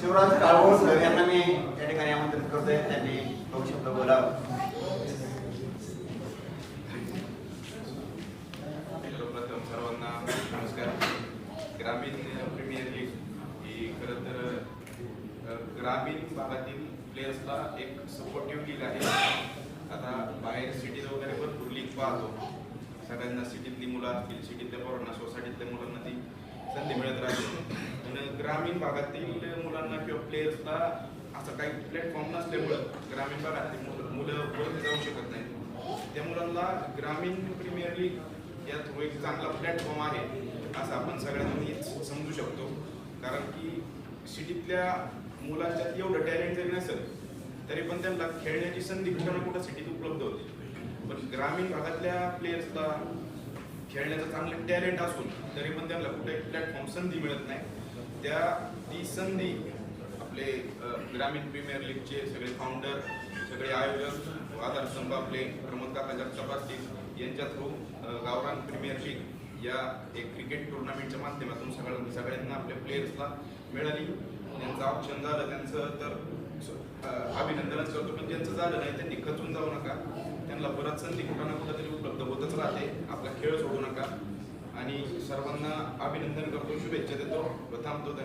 Shivraj काळवळ sir यांना मी या ठिकाणी आमंत्रित करतोय. त्यांनी दोन शब्द बोलावं. सर्वप्रथम सर्वांना नमस्कार. ग्रामीण प्रीमियर लीग ही खरं तर ग्रामीण भागातील प्लेयर्सला एक सपोर्टिव्ह लीग आहे. आता बाहेर सिटीत वगैरे भरपूर लीग पाहतो. सगळ्यांना सिटीतली मुलं असतील सिटीतल्या पोरांना सोसायटीतल्या मुलांना ती संधी मिळत राहते. ग्रामीण भागातील मुलांना किंवा प्लेयर्सला असं काही प्लॅटफॉर्म नसल्यामुळं ग्रामीण भागातील मुलं मुलं वरती जाऊ शकत नाही त्या मुलांना ग्रामीण प्रीमियर लीग या थ्रू एक चांगला प्लॅटफॉर्म आहे असं आपण सगळ्यांनी समजू शकतो. कारण की सिटीतल्या मुलांच्यात एवढं टॅलेंट जरी नसेल तरी पण त्यांना खेळण्याची संधी कुठं ना कुठं सिटीत उपलब्ध होते. पण ग्रामीण भागातल्या प्लेयर्सला खेळण्याचं चांगलं टॅलेंट असून तरी पण त्यांना कुठे प्लॅटफॉर्म संधी मिळत नाही. त्या ती संधी आपले ग्रामीण प्रीमियर लीगचे सगळे फाउंडर सगळे आयोजक आधारस्तंभ आपले प्रमोद काका जगताप असतील यांच्या थ्रू गावरान प्रीमियर लीग या एक क्रिकेट टुर्नामेंटच्या माध्यमातून सगळ्या सगळ्यांना आपल्या प्लेयर्सला मिळाली. त्यांचं ऑप्शन झालं त्यांचं तर अभिनंदनच करतो पण ज्यांचं झालं नाही त्यांनी खचून जाऊ नका. परत संधी कुठं ना कुठं तरी उपलब्ध होतच राहते. आपला खेळ सोडू नका. आणि सर्वांना अभिनंदन करतो. शुभेच्छा देतो. व थांबतो धन्यवाद.